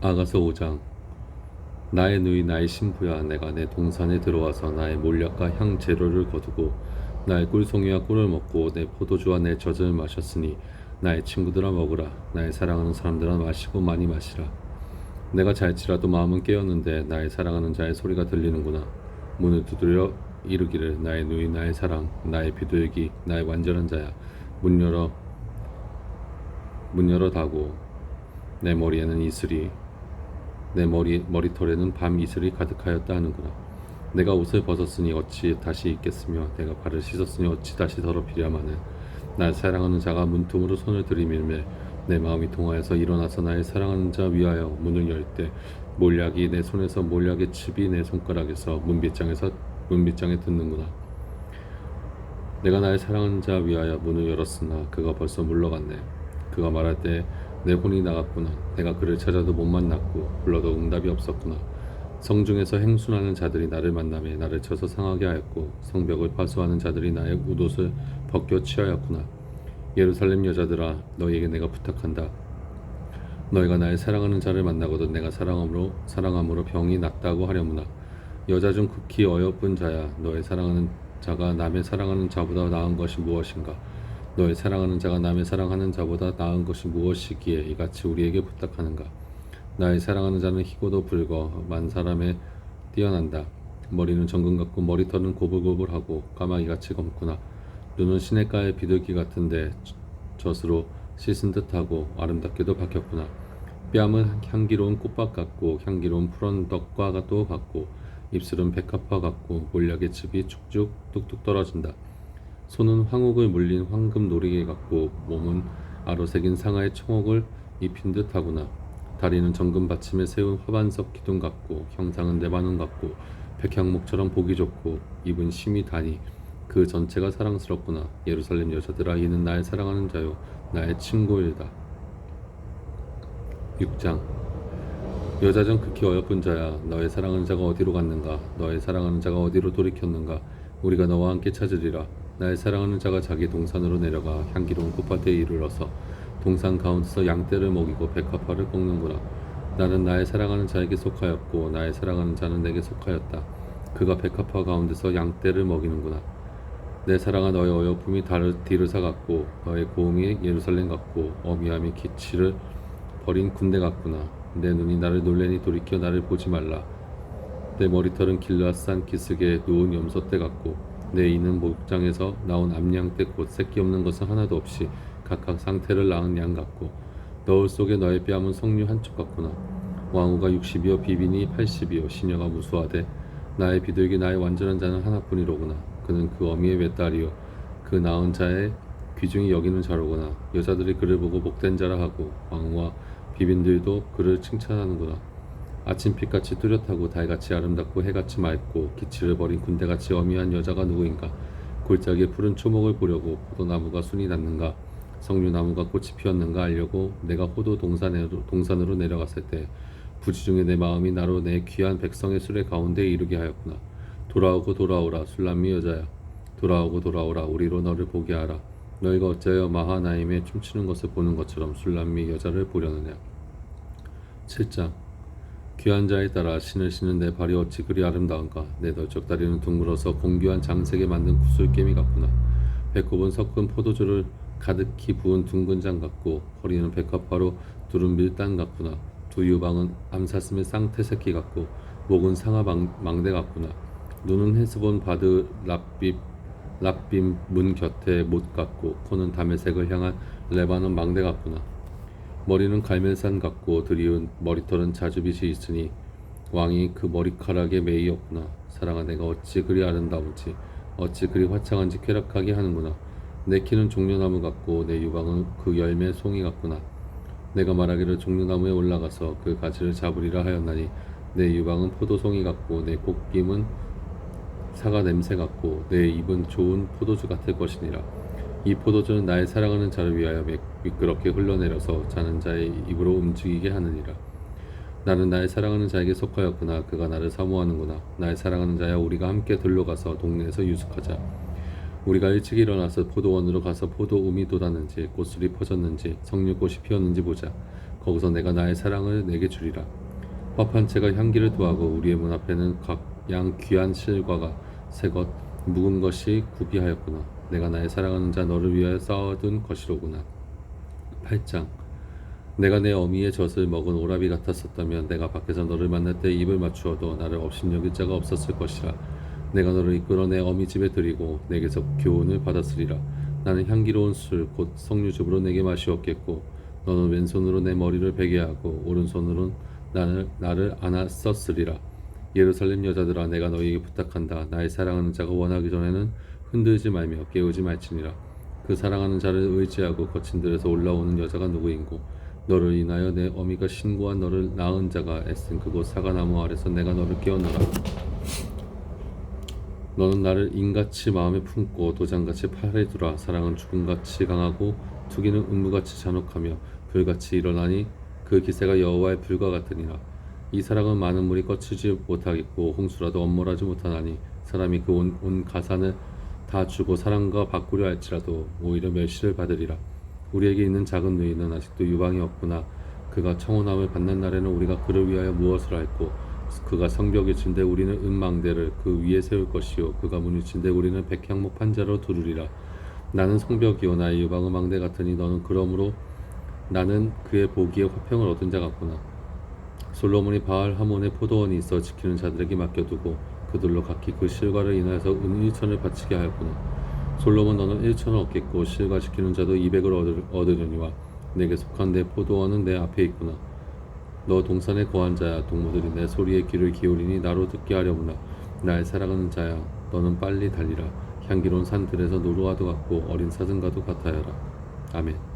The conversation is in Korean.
아가서 5장. 나의 누이 나의 신부야 내가 내 동산에 들어와서 나의 몰약과 향 재료를 거두고 나의 꿀송이와 꿀을 먹고 내 포도주와 내 젖을 마셨으니 나의 친구들아 먹으라. 나의 사랑하는 사람들아 마시고 많이 마시라. 내가 잘지라도 마음은 깨었는데 나의 사랑하는 자의 소리가 들리는구나. 문을 두드려 이르기를 나의 누이 나의 사랑 나의 비둘기 나의 완전한 자야. 문 열어 문 열어 닫고. 내 머리에는 이슬이 내 머리 머리털에는 밤 이슬이 가득하였다 하는구나. 내가 옷을 벗었으니 어찌 다시 입겠으며 내가 발을 씻었으니 어찌 다시 더럽히랴마는 날 사랑하는 자가 문틈으로 손을 들이밀매 내 마음이 동하여서 일어나서 나의 사랑하는 자 위하여 문을 열 때 몰약이 내 손에서 몰약의 칩이 내 손가락에서 문빗장에서 문빗장에 듣는구나. 내가 나의 사랑하는 자 위하여 문을 열었으나 그가 벌써 물러갔네. 그가 말할 때 내 혼이 나갔구나. 내가 그를 찾아도 못 만났고 불러도 응답이 없었구나. 성중에서 행순하는 자들이 나를 만남에 나를 쳐서 상하게 하였고 성벽을 파수하는 자들이 나의 웃옷을 벗겨 취하였구나. 예루살렘 여자들아 너희에게 내가 부탁한다. 너희가 나의 사랑하는 자를 만나거든 내가 사랑함으로 사랑함으로 병이 낫다고 하려무나. 여자 중 극히 어여쁜 자야 너의 사랑하는 자가 남의 사랑하는 자보다 나은 것이 무엇인가? 너의 사랑하는 자가 남의 사랑하는 자보다 나은 것이 무엇이기에 이같이 우리에게 부탁하는가? 나의 사랑하는 자는 희고도 붉어 만 사람에 뛰어난다. 머리는 정금 같고 머리털은 고불고불하고 까마귀같이 검구나. 눈은 시냇가의 비둘기 같은데 젖으로 씻은 듯하고 아름답게도 박혔구나. 뺨은 향기로운 꽃밭 같고 향기로운 푸른 떡과 또 같고 입술은 백합화 같고 몰약의 즙이 축축 뚝뚝 떨어진다. 손은 황옥을 물린 황금 놀이개 같고 몸은 아로새긴 상하의 청옥을 입힌 듯하구나. 다리는 정금 받침에 세운 화반석 기둥 같고 형상은 내반원 같고 백향목처럼 보기 좋고 입은 심이 다니 그 전체가 사랑스럽구나. 예루살렘 여자들아 이는 나의 사랑하는 자요 나의 친구일다. 6장 여자 중 극히 어여쁜 자야 너의 사랑하는 자가 어디로 갔는가 너의 사랑하는 자가 어디로 돌이켰는가 우리가 너와 함께 찾으리라 나의 사랑하는 자가 자기 동산으로 내려가 향기로운 꽃밭에 이르러서 동산 가운데서 양떼를 먹이고 백합화를 꺾는구나. 나는 나의 사랑하는 자에게 속하였고 나의 사랑하는 자는 내게 속하였다. 그가 백합화 가운데서 양떼를 먹이는구나. 내 사랑아 너의 어여쁨이 달을 디르사 같고 너의 고음이 예루살렘 같고 어미함이 기치를 버린 군대 같구나. 내 눈이 나를 놀래니 돌이켜 나를 보지 말라. 내 머리털은 길라산 기슭에 누운 염소떼 같고 내 이는 목장에서 나온 암양떼 곧 새끼 없는 것은 하나도 없이 각각 상태를 낳은 양 같고 너울 속에 너의 뺨은 석류 한쪽 같구나. 왕후가 60이요 비빈이 80이요 시녀가 무수하되 나의 비둘기 나의 완전한 자는 하나뿐이로구나. 그는 그 어미의 외딸이요. 그 낳은 자의 귀중히 여기는 자로구나. 여자들이 그를 보고 복된 자라 하고 왕후와 비빈들도 그를 칭찬하는구나 아침 빛같이 뚜렷하고 달같이 아름답고 해같이 맑고 기치를 버린 군대같이 어미한 여자가 누구인가? 골짜기에 푸른 초목을 보려고 포도나무가 순이 났는가? 석류나무가 꽃이 피었는가? 알려고 내가 호도 동산으로, 동산으로 내려갔을 때 부지 중에 내 마음이 나로 내 귀한 백성의 수레 가운데 이르게 하였구나. 돌아오고 돌아오라 술람미 여자야. 돌아오고 돌아오라 우리로 너를 보게 하라. 너희가 어찌하여 마하나임에 춤추는 것을 보는 것처럼 술람미 여자를 보려느냐? 7장 귀한 자에 따라 신을 신은 내 발이 어찌 그리 아름다운가? 내 널쩍 다리는 둥글어서 공귀한 장색에 만든 구슬개미 같구나. 배꼽은 섞은 포도주를 가득히 부은 둥근 장 같고 허리는 백합화로 두른 밀당 같구나. 두 유방은 암사슴의 쌍태 새끼 같고 목은 상아 망, 망대 같구나. 눈은 헤스본 바드 랍빕 랍빔 문 곁에 못 같고 코는 담의 색을 향한 레바논 망대 같구나 머리는 갈멜산 같고 드리운 머리털은 자주빛이 있으니 왕이 그 머리카락에 매이었구나. 사랑아 내가 어찌 그리 아름다운지 어찌 그리 화창한지 쾌락하게 하는구나. 내 키는 종려나무 같고 내 유방은 그 열매 송이 같구나. 내가 말하기를 종려나무에 올라가서 그 가지를 잡으리라 하였나니 내 유방은 포도송이 같고 내 곡김은 사과 냄새 같고 내 입은 좋은 포도주 같을 것이니라. 이 포도주는 나의 사랑하는 자를 위하여 매- 미끄럽게 흘러내려서 자는 자의 입으로 움직이게 하느니라. 나는 나의 사랑하는 자에게 속하였구나. 그가 나를 사모하는구나. 나의 사랑하는 자야, 우리가 함께 들러가서 동네에서 유숙하자. 우리가 일찍 일어나서 포도원으로 가서 포도움이 돋았는지, 꽃술이 퍼졌는지, 석류꽃이 피었는지 보자. 거기서 내가 나의 사랑을 내게 주리라 화판 채가 향기를 도하고 우리의 문 앞에는 각 양 귀한 실과가 새것 묵은 것이 구비하였구나 내가 나의 사랑하는 자 너를 위하여 쌓아둔 것이로구나 8장. 내가 내 어미의 젖을 먹은 오라비 같았었다면 내가 밖에서 너를 만날 때 입을 맞추어도 나를 업신여길 자가 없었을 것이라. 내가 너를 이끌어 내 어미 집에 들이고 내게서 교훈을 받았으리라. 나는 향기로운 술 곧 석류즙으로 내게 마시었겠고 너는 왼손으로 내 머리를 베게 하고 오른손으로 나를 나를 안았었으리라. 예루살렘 여자들아 내가 너희에게 부탁한다. 나의 사랑하는 자가 원하기 전에는 흔들지 말며 깨우지 말지니라 그 사랑하는 자를 의지하고 거친 들에서 올라오는 여자가 누구인고? 너를 인하여 내 어미가 신고한 너를 낳은 자가 애쓴 그곳 사과나무 아래서 내가 너를 깨웠노라. 너는 나를 인같이 마음에 품고 도장같이 팔에 두라. 사랑은 죽음같이 강하고 투기는 음무같이 잔혹하며 불같이 일어나니 그 기세가 여호와의 불과 같으니라. 이 사랑은 많은 물이 거치지 못하겠고 홍수라도 엄몰하지 못하나니 사람이 그온온 가산을 다 주고 사랑과 바꾸려 할지라도 오히려 멸시를 받으리라. 우리에게 있는 작은 누이는 아직도 유방이 없구나. 그가 청혼함을 받는 날에는 우리가 그를 위하여 무엇을 할고 그가 성벽이 친데 우리는 은망대를 그 위에 세울 것이요. 그가 문이 친데 우리는 백향목 판자로 두르리라. 나는 성벽이요. 나의 유방은 망대 같으니 너는 그러므로 나는 그의 보기에 화평을 얻은 자 같구나 솔로몬이 바알 하몬의 포도원이 있어 지키는 자들에게 맡겨두고 그들로 각기 그 실과를 인하여서 은 1천을 바치게 하였구나. 솔로몬 너는 1천을 얻겠고 실과 지키는 자도 200을 얻으려니와 내게 속한 내 포도원은 내 앞에 있구나. 너 동산에 거한 자야. 동무들이 내 소리에 귀를 기울이니 나로 듣게 하려구나. 나의 사랑하는 자야. 너는 빨리 달리라. 향기로운 산들에서 노루와도 같고 어린 사슴과도 같아여라. 아멘